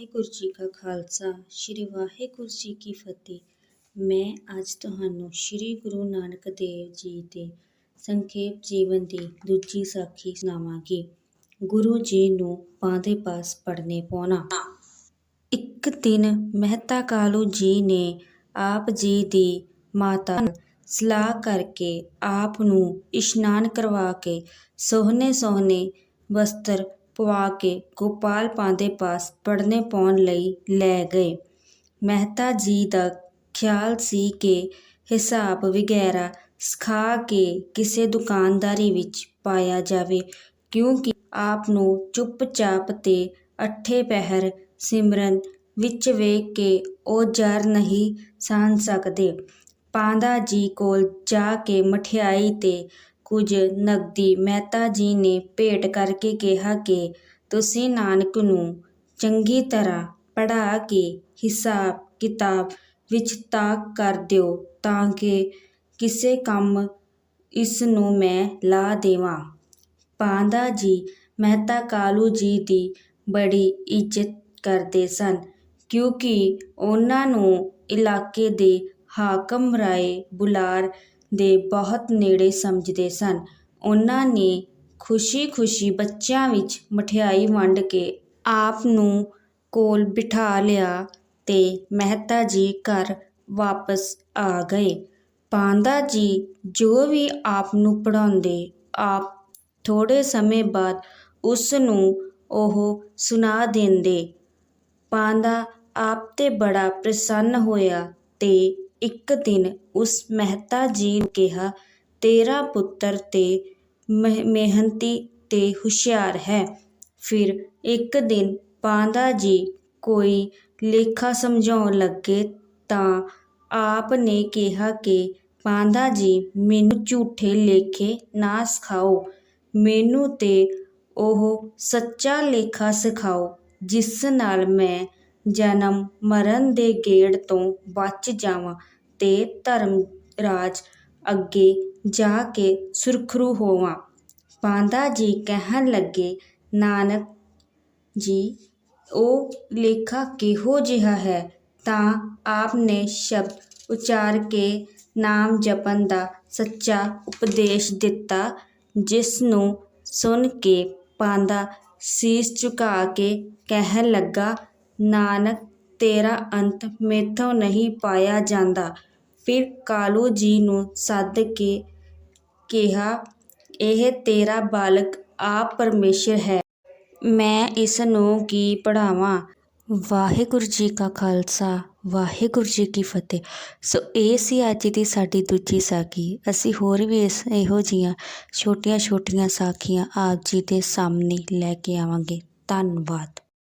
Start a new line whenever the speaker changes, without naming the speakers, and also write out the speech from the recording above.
ਵਾਹਿਗੁਰੂ ਜੀ ਕਾ ਖਾਲਸਾ, ਸ੍ਰੀ ਵਾਹਿਗੁਰੂ ਜੀ ਕੀ ਫਤਿਹ। ਮੈਂ ਅੱਜ ਤੁਹਾਨੂੰ ਸ੍ਰੀ ਗੁਰੂ ਨਾਨਕ ਦੇਵ ਜੀ ਦੇ ਸੰਖੇਪ ਜੀਵਨ ਦੀ ਦੂਜੀ ਸਾਖੀ ਸੁਣਾਵਾਂਗੀ। ਗੁਰੂ ਜੀ ਨੂੰ ਪਾਂਦੇ ਪਾਸ ਪੜਨੇ ਪਾਉਣਾ। ਇੱਕ ਦਿਨ ਮਹਿਤਾ ਕਾਲੂ ਜੀ ਨੇ ਆਪ ਜੀ ਦੀ ਮਾਤਾ ਸਲਾਹ ਕਰਕੇ ਆਪ ਨੂੰ ਇਸ਼ਨਾਨ ਕਰਵਾ ਕੇ ਸੋਹਣੇ ਸੋਹਣੇ ਵਸਤਰ ਪਵਾ ਕੇ ਗੋਪਾਲ ਪਾਂਦੇ ਪਾਸ ਪੜਨੇ ਪਾਉਣ ਲਈ ਲੈ ਗਏ। ਮਹਿਤਾ ਜੀ ਦਾ ਖਿਆਲ ਸੀ ਕਿ ਹਿਸਾਬ ਵਗੈਰਾ ਸਿਖਾ ਕੇ ਕਿਸੇ ਦੁਕਾਨਦਾਰੀ ਵਿੱਚ ਪਾਇਆ ਜਾਵੇ, ਕਿਉਂਕਿ ਆਪ ਨੂੰ ਚੁੱਪਚਾਪ ਤੇ ਅੱਠੇ ਪਹਿਰ ਸਿਮਰਨ ਵਿੱਚ ਵੇਖ ਕੇ ਉਹ ਜਰ ਨਹੀਂ ਸਹਿ ਸਕਦੇ। ਪਾਂਦਾ ਜੀ ਕੋਲ ਜਾ ਕੇ ਮਠਿਆਈ ਤੇ ਕੁਝ ਨਕਦੀ ਮਹਿਤਾ ਜੀ ਨੇ ਭੇਟ ਕਰਕੇ ਕਿਹਾ ਕਿ ਤੁਸੀਂ ਨਾਨਕ ਨੂੰ ਚੰਗੀ ਤਰ੍ਹਾਂ ਪੜ੍ਹਾ ਕੇ ਹਿਸਾਬ ਕਿਤਾਬ ਵਿੱਚ ਤਾਕ ਕਰ ਦਿਓ ਤਾਂ ਕਿ ਕਿਸੇ ਕੰਮ ਇਸ ਨੂੰ ਮੈਂ ਲਾ ਦੇਵਾਂ। ਪਾਂਦਾ ਜੀ, ਮਹਿਤਾ ਕਾਲੂ ਜੀ ਦੀ ਬੜੀ ਇੱਜ਼ਤ ਕਰਦੇ ਸਨ ਕਿਉਂਕਿ ਉਹਨਾਂ ਨੂੰ ਇਲਾਕੇ ਦੇ ਹਾਕਮ ਰਾਏ ਬੁਲਾਰ ਦੇ ਬਹੁਤ ਨੇੜੇ ਸਮਝਦੇ ਸਨ। ਉਹਨਾਂ ਨੇ ਖੁਸ਼ੀ-ਖੁਸ਼ੀ ਬੱਚਿਆਂ ਵਿੱਚ ਮਠਿਆਈ ਵੰਡ ਕੇ ਆਪ ਨੂੰ ਕੋਲ ਬਿਠਾ ਲਿਆ ਤੇ ਮਹਿਤਾ ਜੀ ਘਰ ਵਾਪਸ ਆ ਗਏ। ਪਾਂਦਾ ਜੀ ਜੋ ਵੀ ਆਪ ਨੂੰ ਪੜ੍ਹਾਉਂਦੇ, ਆਪ ਥੋੜ੍ਹੇ ਸਮੇਂ ਬਾਅਦ ਉਸ ਨੂੰ ਉਹ ਸੁਣਾ ਦਿੰਦੇ। ਪਾਂਦਾ ਆਪ ਤੇ ਬੜਾ ਪ੍ਰਸੰਨ ਹੋਇਆ ਤੇ ਇੱਕ ਦਿਨ ਉਸ ਮਹਿਤਾ ਜੀ ਨੂੰ ਕਿਹਾ, ਤੇਰਾ ਪੁੱਤਰ ਤੇ ਮਿਹਨਤੀ ਤੇ ਹੁਸ਼ਿਆਰ ਹੈ। ਫਿਰ ਇੱਕ ਦਿਨ ਪਾਂਦਾ ਜੀ ਕੋਈ ਲੇਖਾ ਸਮਝਾਉਣ ਲੱਗੇ ਤਾਂ ਆਪ ਨੇ ਕਿਹਾ ਕਿ ਪਾਂਦਾ ਜੀ, ਮੈਨੂੰ ਝੂਠੇ ਲੇਖੇ ਨਾ ਸਿਖਾਓ। ਮੈਨੂੰ ਤੇ ਉਹ ਸੱਚਾ ਲੇਖਾ ਸਿਖਾਓ, ਜਿਸ ਨਾਲ ਮੈਂ ਜਨਮ ਮਰਨ ਦੇ ਗੇੜ ਤੋਂ ਬਚ ਜਾਵਾਂ। ਤੇ ਧਰਮ ਰਾਜ ਅੱਗੇ ਜਾ ਕੇ ਸੁਰਖਰੂ ਹੋਵਾਂ। ਪਾਂਦਾ ਜੀ ਕਹਿਣ ਲੱਗੇ, ਨਾਨਕ ਜੀ, ਉਹ ਲੇਖਾ ਕਿਹੋ ਜਿਹਾ ਹੈ ਤਾਂ ਆਪ ਨੇ ਸ਼ਬਦ ਉਚਾਰ ਕੇ ਨਾਮ ਜਪਣ ਦਾ ਸੱਚਾ ਉਪਦੇਸ਼ ਦਿੱਤਾ, ਜਿਸ ਨੂੰ ਸੁਣ ਕੇ ਪਾਂਦਾ ਸੀਸ ਝੁਕਾ ਕੇ ਕਹਿਣ ਲੱਗਾ, ਨਾਨਕ, ਤੇਰਾ ਅੰਤ ਮੇਥੋਂ ਨਹੀਂ ਪਾਇਆ ਜਾਂਦਾ। ਫਿਰ ਕਾਲੂ ਜੀ ਨੂੰ ਸੱਦ ਕੇ ਕਿਹਾ, ਇਹ ਤੇਰਾ ਬਾਲਕ ਆਪ ਪਰਮੇਸ਼ਰ ਹੈ। ਮੈਂ ਇਸ ਨੂੰ ਕੀ ਪੜ੍ਹਾਵਾਂ? ਵਾਹਿਗੁਰੂ ਜੀ ਕਾ ਖਾਲਸਾ, ਵਾਹਿਗੁਰੂ ਜੀ ਕੀ ਫਤਿਹ। ਸੋ ਇਹ ਸੀ ਅੱਜ ਦੀ ਸਾਡੀ ਦੂਜੀ ਸਾਖੀ। ਅਸੀਂ ਹੋਰ ਵੀ ਇਸ ਇਹੋ ਜੀਆਂ ਛੋਟੀਆਂ ਛੋਟੀਆਂ ਸਾਖੀਆਂ ਆਪ ਜੀ ਦੇ ਸਾਹਮਣੇ ਲੈ ਕੇ ਆਵਾਂਗੇ। ਧੰਨਵਾਦ।